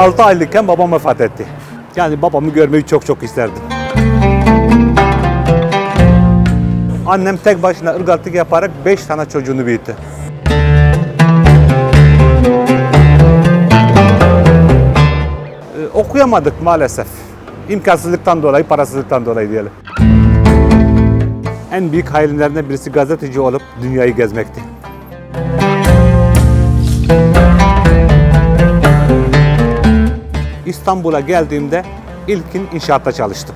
6 aylıkken babam vefat etti. Yani babamı görmeyi çok çok isterdim. Annem tek başına ırgatlık yaparak 5 tane çocuğunu büyüttü. Ee, okuyamadık maalesef. İmkansızlıktan dolayı, parasızlıktan dolayı diyelim. En büyük hayalimlerinden birisi gazeteci olup dünyayı gezmekti. İstanbul'a geldiğimde ilkin inşaatta çalıştım.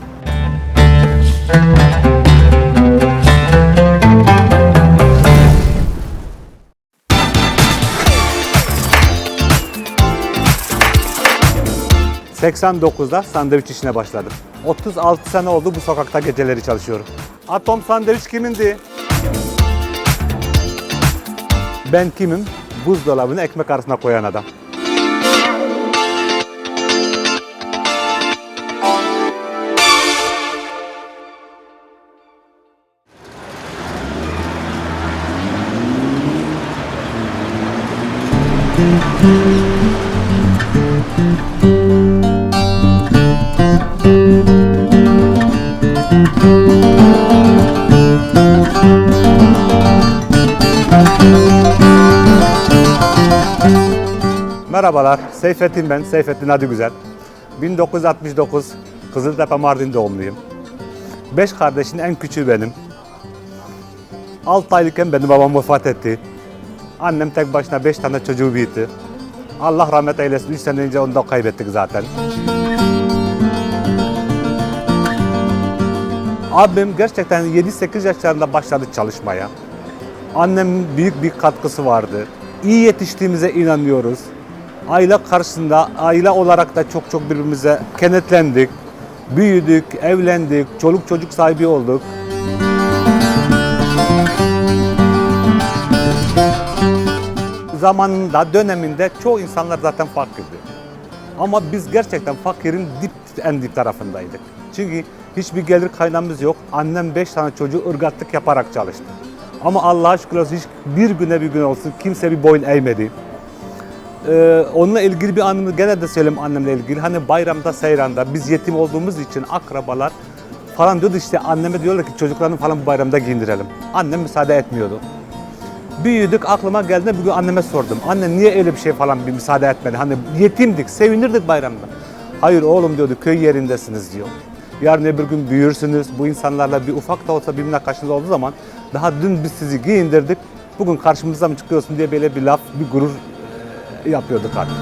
...89'da sandviç işine başladım. 36 sene oldu bu sokakta geceleri çalışıyorum. Atom sandviç kimindi? Ben kimim? Buzdolabını ekmek arasına koyan adam. Merhabalar, Seyfettin ben, Seyfettin Adı Güzel. 1969 Kızıltepe Mardin doğumluyum. Beş kardeşin en küçüğü benim. 6 aylıkken benim babam vefat etti. Annem tek başına 5 tane çocuğu büyüttü. Allah rahmet eylesin, 3 sene önce onu da kaybettik zaten. Abim gerçekten 7-8 yaşlarında başladı çalışmaya. Annemin büyük bir katkısı vardı. İyi yetiştiğimize inanıyoruz. Aile karşısında, aile olarak da çok çok birbirimize kenetlendik. Büyüdük, evlendik, çoluk çocuk sahibi olduk. Zamanında, döneminde çoğu insanlar zaten fakirdi. Ama biz gerçekten fakirin dip en dip tarafındaydık. Çünkü hiçbir gelir kaynağımız yok. Annem beş tane çocuğu ırgatlık yaparak çalıştı. Ama Allah'a şükür olsun hiç bir güne bir gün olsun kimse bir boyun eğmedi. Ee, onunla ilgili bir anımı gene de söyleyeyim annemle ilgili. Hani bayramda, seyranda biz yetim olduğumuz için akrabalar falan diyordu işte anneme diyorlar ki çocuklarını falan bu bayramda giyindirelim. Annem müsaade etmiyordu. Büyüdük aklıma geldiğinde bugün anneme sordum. Anne niye öyle bir şey falan bir müsaade etmedi? Hani yetimdik, sevinirdik bayramda. Hayır oğlum diyordu köy yerindesiniz diyor. Yarın öbür gün büyürsünüz. Bu insanlarla bir ufak da olsa birbirine karşınız olduğu zaman daha dün biz sizi giyindirdik. Bugün karşımıza mı çıkıyorsun diye böyle bir laf, bir gurur yapıyorduk artık.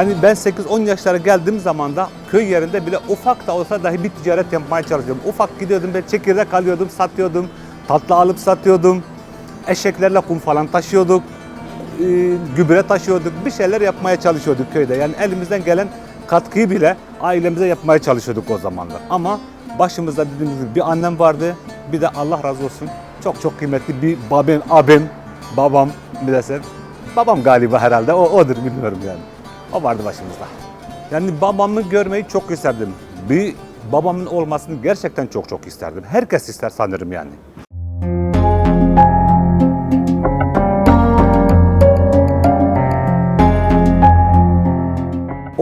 Yani ben 8-10 yaşlara geldiğim zaman da köy yerinde bile ufak da olsa dahi bir ticaret yapmaya çalışıyordum. Ufak gidiyordum ben çekirdek alıyordum, satıyordum. Tatlı alıp satıyordum. Eşeklerle kum falan taşıyorduk. Ee, gübre taşıyorduk. Bir şeyler yapmaya çalışıyorduk köyde. Yani elimizden gelen katkıyı bile ailemize yapmaya çalışıyorduk o zamanlar. Ama başımızda dediğimiz gibi bir annem vardı. Bir de Allah razı olsun çok çok kıymetli bir babam, abim, babam bir de sen. Babam galiba herhalde o odur bilmiyorum yani. O vardı başımızda. Yani babamı görmeyi çok isterdim. Bir babamın olmasını gerçekten çok çok isterdim. Herkes ister sanırım yani.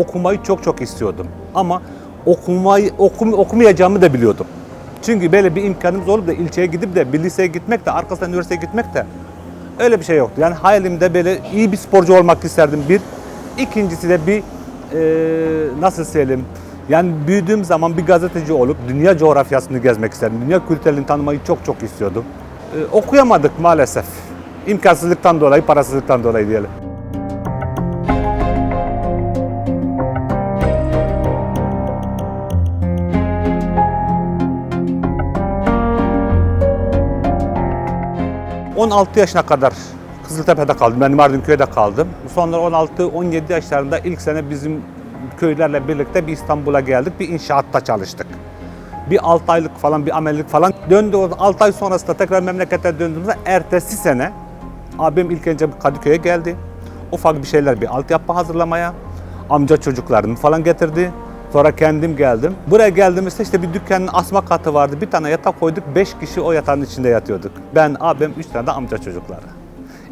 Okumayı çok çok istiyordum. Ama okumayı okum, okumayacağımı da biliyordum. Çünkü böyle bir imkanımız olup da ilçeye gidip de bir liseye gitmek de arkasından üniversiteye gitmek de öyle bir şey yoktu. Yani hayalimde böyle iyi bir sporcu olmak isterdim bir. İkincisi de bir e, nasıl söyleyeyim yani büyüdüğüm zaman bir gazeteci olup dünya coğrafyasını gezmek isterdim. Dünya kültürlerini tanımayı çok çok istiyordum. E, okuyamadık maalesef. İmkansızlıktan dolayı, parasızlıktan dolayı diyelim. ...16 yaşına kadar Kızıltepe'de kaldım. Ben Mardin kaldım. Sonra 16-17 yaşlarında ilk sene bizim köylerle birlikte bir İstanbul'a geldik. Bir inşaatta çalıştık. Bir 6 aylık falan bir amellik falan. Döndü 6 ay sonrasında tekrar memlekete döndüğümüzde ertesi sene abim ilk önce Kadıköy'e geldi. Ufak bir şeyler bir altyapı hazırlamaya. Amca çocuklarını falan getirdi. Sonra kendim geldim. Buraya geldiğimizde işte bir dükkanın asma katı vardı. Bir tane yatak koyduk. Beş kişi o yatağın içinde yatıyorduk. Ben, abim, üç tane de amca çocukları.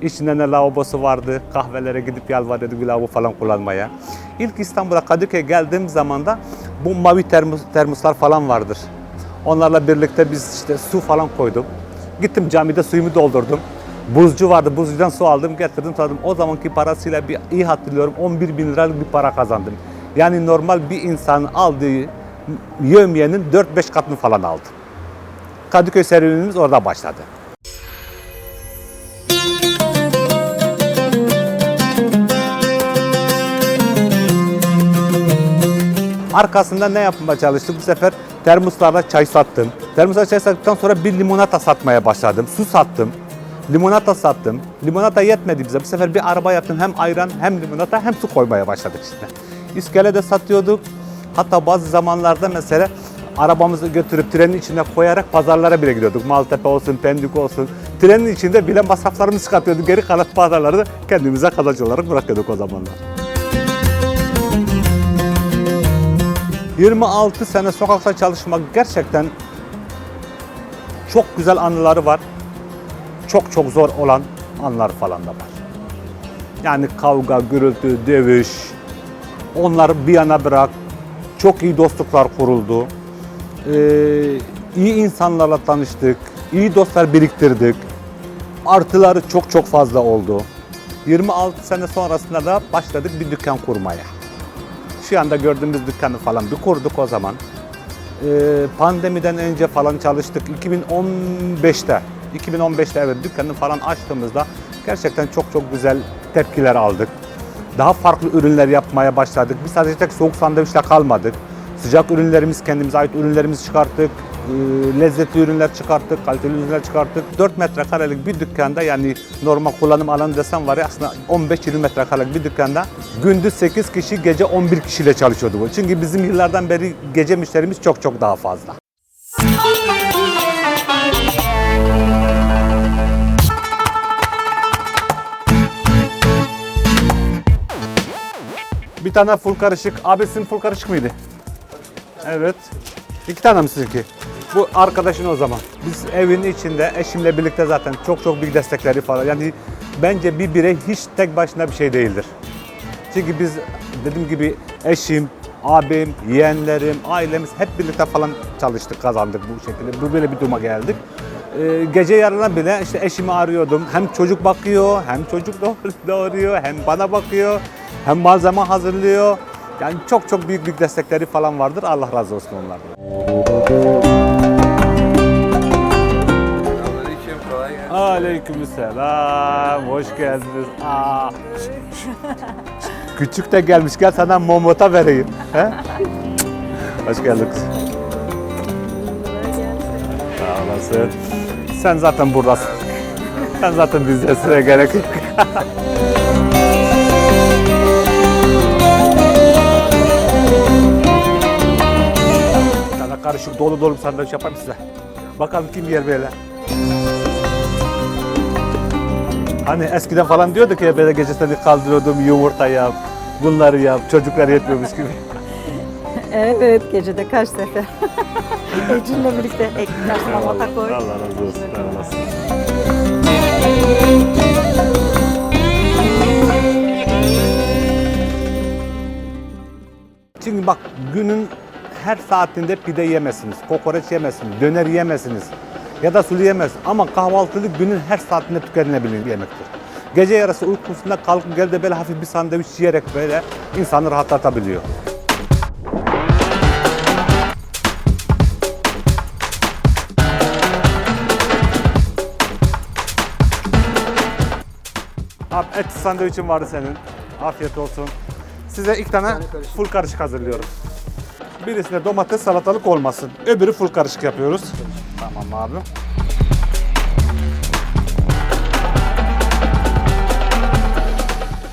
İçinde ne lavabosu vardı. Kahvelere gidip yalvarıyorduk bir lavabo falan kullanmaya. İlk İstanbul'a Kadıköy'e geldiğim zaman da bu mavi termos, termoslar falan vardır. Onlarla birlikte biz işte su falan koydum. Gittim camide suyumu doldurdum. Buzcu vardı. Buzcudan su aldım, getirdim, tadım. O zamanki parasıyla bir iyi hatırlıyorum 11 bin liralık bir para kazandım. Yani normal bir insanın aldığı yövmiyenin 4-5 katını falan aldım. Kadıköy serüvenimiz orada başladı. Arkasında ne yapmaya çalıştık? Bu sefer termoslarla çay sattım. Termoslarla çay sattıktan sonra bir limonata satmaya başladım. Su sattım. Limonata sattım. Limonata yetmedi bize. Bu sefer bir araba yaptım. Hem ayran hem limonata hem su koymaya başladık işte. İskelede satıyorduk. Hatta bazı zamanlarda mesela arabamızı götürüp trenin içine koyarak pazarlara bile gidiyorduk. Maltepe olsun, Pendik olsun. Trenin içinde bile masraflarımızı çıkartıyorduk. Geri kalan pazarları da kendimize kazanç olarak bırakıyorduk o zamanlar. 26 sene sokakta çalışmak gerçekten çok güzel anıları var. Çok çok zor olan anlar falan da var. Yani kavga, gürültü, dövüş onları bir yana bırak. Çok iyi dostluklar kuruldu. Ee, iyi insanlarla tanıştık. iyi dostlar biriktirdik. Artıları çok çok fazla oldu. 26 sene sonrasında da başladık bir dükkan kurmaya. Şu anda gördüğümüz dükkanı falan bir kurduk o zaman. Ee, pandemiden önce falan çalıştık. 2015'te, 2015'te evet dükkanı falan açtığımızda gerçekten çok çok güzel tepkiler aldık. Daha farklı ürünler yapmaya başladık. Biz sadece tek soğuk sandviçle kalmadık. Sıcak ürünlerimiz, kendimize ait ürünlerimizi çıkarttık. Ee, lezzetli ürünler çıkarttık, kaliteli ürünler çıkarttık. 4 metrekarelik bir dükkanda yani normal kullanım alanı desem var ya aslında 15-20 metrekarelik bir dükkanda gündüz 8 kişi, gece 11 kişiyle çalışıyordu bu. Çünkü bizim yıllardan beri gece müşterimiz çok çok daha fazla. Bir tane full karışık. Abi sizin full karışık mıydı? Evet. İki tane mi sizinki? Bu arkadaşın o zaman. Biz evin içinde eşimle birlikte zaten çok çok büyük destekleri falan. Yani bence bir birey hiç tek başına bir şey değildir. Çünkü biz dediğim gibi eşim, abim, yeğenlerim, ailemiz hep birlikte falan çalıştık, kazandık bu şekilde. Böyle bir duruma geldik. Ee, gece yarına bile işte eşimi arıyordum. Hem çocuk bakıyor, hem çocuk doğ- doğuruyor, hem bana bakıyor, hem malzeme hazırlıyor. Yani çok çok büyük büyük destekleri falan vardır. Allah razı olsun onlardan. Aleykümselam. Hoş geldiniz. Aa. Küçük de gelmiş. Gel sana momota vereyim. He? Hoş geldin kızım. Sağ olasın. Sen zaten buradasın. Sen zaten bizde gerek yok. karışık dolu dolu sandviç yapayım size. Bakalım kim yer böyle. Hani eskiden falan diyorduk ya böyle gecesini kaldırıyordum yumurta yap, bunları yap, çocuklar yetmiyormuş gibi. Evet, gecede kaç sefer. Ecinle birlikte ekmek salata koy. Allah razı olsun. sağ olasın. Çünkü bak günün her saatinde pide yemezsiniz, kokoreç yemezsiniz, döner yemezsiniz ya da sulu yemezsiniz. Ama kahvaltılık günün her saatinde tüketilebilir bir yemektir. Gece yarısı uykusunda kalkıp geldi böyle hafif bir sandviç yiyerek böyle insanı rahatlatabiliyor. Abi et sandviçin vardı senin. Afiyet olsun. Size ilk tane full karışık hazırlıyorum. Birisine domates salatalık olmasın. Öbürü full karışık yapıyoruz. Tamam abi.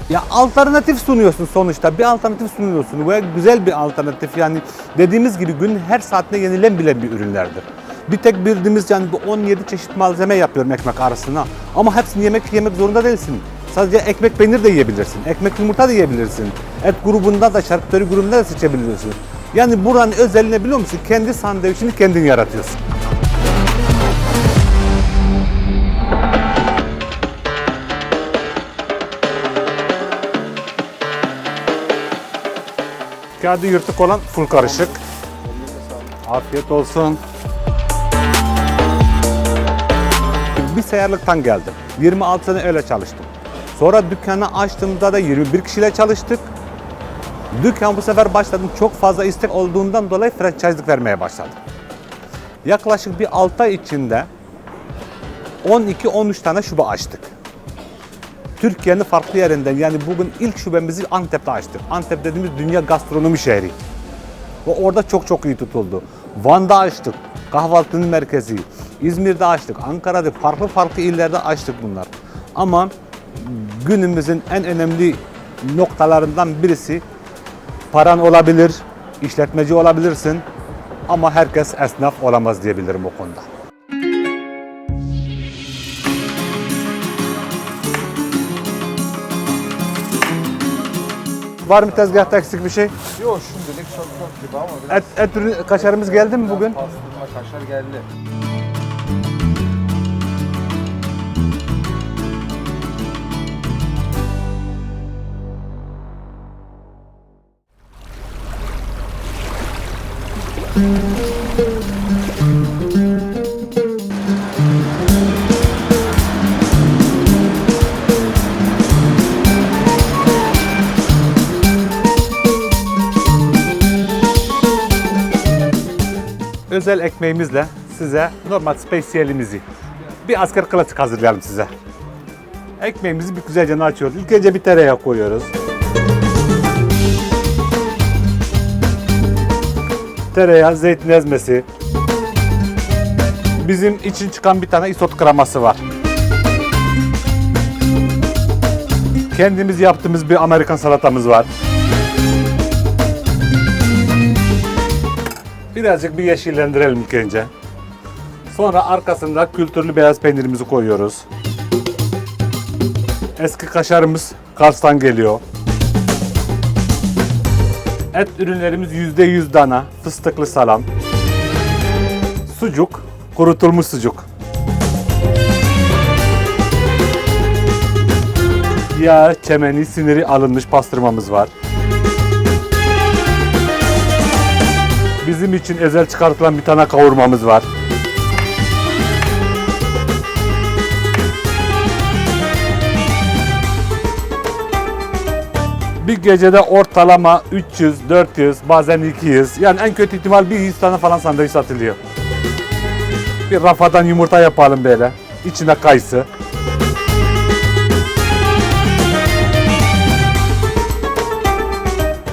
Ya alternatif sunuyorsun sonuçta. Bir alternatif sunuyorsun. Ve güzel bir alternatif. Yani dediğimiz gibi günün her saatinde yenilebilen bir ürünlerdir. Bir tek bildiğimiz yani bu 17 çeşit malzeme yapıyorum ekmek arasına. Ama hepsini yemek yemek zorunda değilsin. Sadece ekmek peynir de yiyebilirsin. Ekmek yumurta da yiyebilirsin. Et grubunda da şarküteri grubunda da seçebilirsin. Yani buranın özelliğini biliyor musun? Kendi sandviçini kendin yaratıyorsun. Kağıdı yırtık olan full karışık. Afiyet olsun. Bir seyyarlıktan geldim. 26 sene öyle çalıştım. Sonra dükkanı açtığımda da 21 kişiyle çalıştık. Dükkan bu sefer başladım çok fazla istek olduğundan dolayı franchise'lık vermeye başladım. Yaklaşık bir 6 ay içinde 12-13 tane şube açtık. Türkiye'nin farklı yerinden yani bugün ilk şubemizi Antep'te açtık. Antep dediğimiz dünya gastronomi şehri. Ve orada çok çok iyi tutuldu. Van'da açtık. Kahvaltının merkezi. İzmir'de açtık. Ankara'da farklı farklı illerde açtık bunlar. Ama günümüzün en önemli noktalarından birisi paran olabilir, işletmeci olabilirsin ama herkes esnaf olamaz diyebilirim o konuda. Var mı tezgahta eksik bir şey? Yok şimdilik çok çok gibi ama biraz Et, et ürünü, kaşarımız geldi mi bugün? pastırma kaşar geldi. Özel ekmeğimizle size normal spesiyelimizi bir asker klasik hazırlayalım size. Ekmeğimizi bir güzelce açıyoruz. İlk önce bir tereyağı koyuyoruz. Tereyağı, zeytin ezmesi. Bizim için çıkan bir tane isot kreması var. Kendimiz yaptığımız bir Amerikan salatamız var. Birazcık bir yeşillendirelim ilk önce. Sonra arkasında kültürlü beyaz peynirimizi koyuyoruz. Eski kaşarımız Kars'tan geliyor. Et ürünlerimiz %100 dana, fıstıklı salam. Sucuk, kurutulmuş sucuk. Yağ, çemeni, siniri alınmış pastırmamız var. Bizim için özel çıkartılan bir tane kavurmamız var. Bir gecede ortalama 300, 400, bazen 200 yani en kötü ihtimal bir 100 tane falan sandviç satılıyor. Bir rafadan yumurta yapalım böyle. İçine kayısı.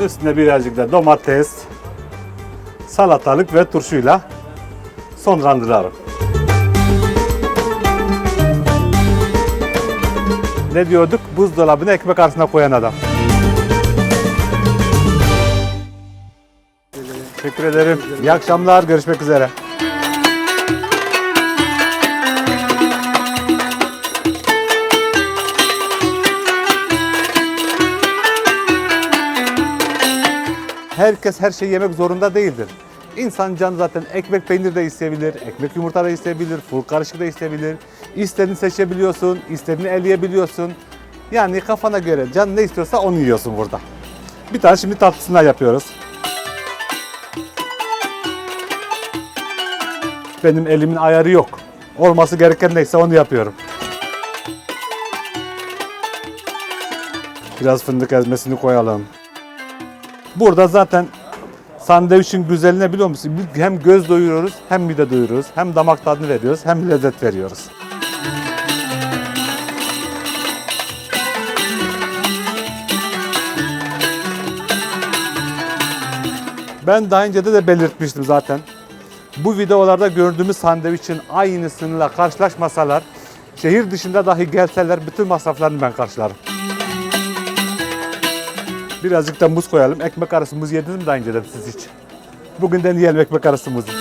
Üstüne birazcık da domates, salatalık ve turşuyla sonlandıralım. Ne diyorduk? Buzdolabına ekmek arasına koyan adam. Teşekkür ederim. İyi akşamlar. Görüşmek üzere. Herkes her şeyi yemek zorunda değildir. İnsan canı zaten ekmek peynir de isteyebilir, ekmek yumurta da isteyebilir, full karışık da isteyebilir. İstediğini seçebiliyorsun, istediğini eleyebiliyorsun. Yani kafana göre can ne istiyorsa onu yiyorsun burada. Bir tane şimdi tatlısından yapıyoruz. Benim elimin ayarı yok. Olması gereken neyse onu yapıyorum. Biraz fındık ezmesini koyalım. Burada zaten sandviçin güzelliğini biliyor musun? Hem göz doyuruyoruz, hem mide doyuruyoruz, hem damak tadını veriyoruz, hem lezzet veriyoruz. Ben daha önce de, de belirtmiştim zaten. Bu videolarda gördüğümüz sandviçin aynısıyla karşılaşmasalar, şehir dışında dahi gelseler bütün masraflarını ben karşılarım. Birazcık da muz koyalım. Ekmek arası muz yediniz mi daha önceden siz hiç? Bugün deneyelim ekmek arası muzu.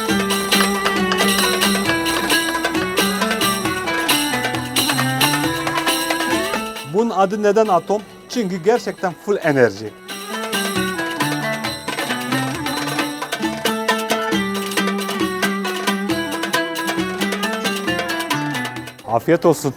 Bunun adı neden atom? Çünkü gerçekten full enerji. Afiyet olsun.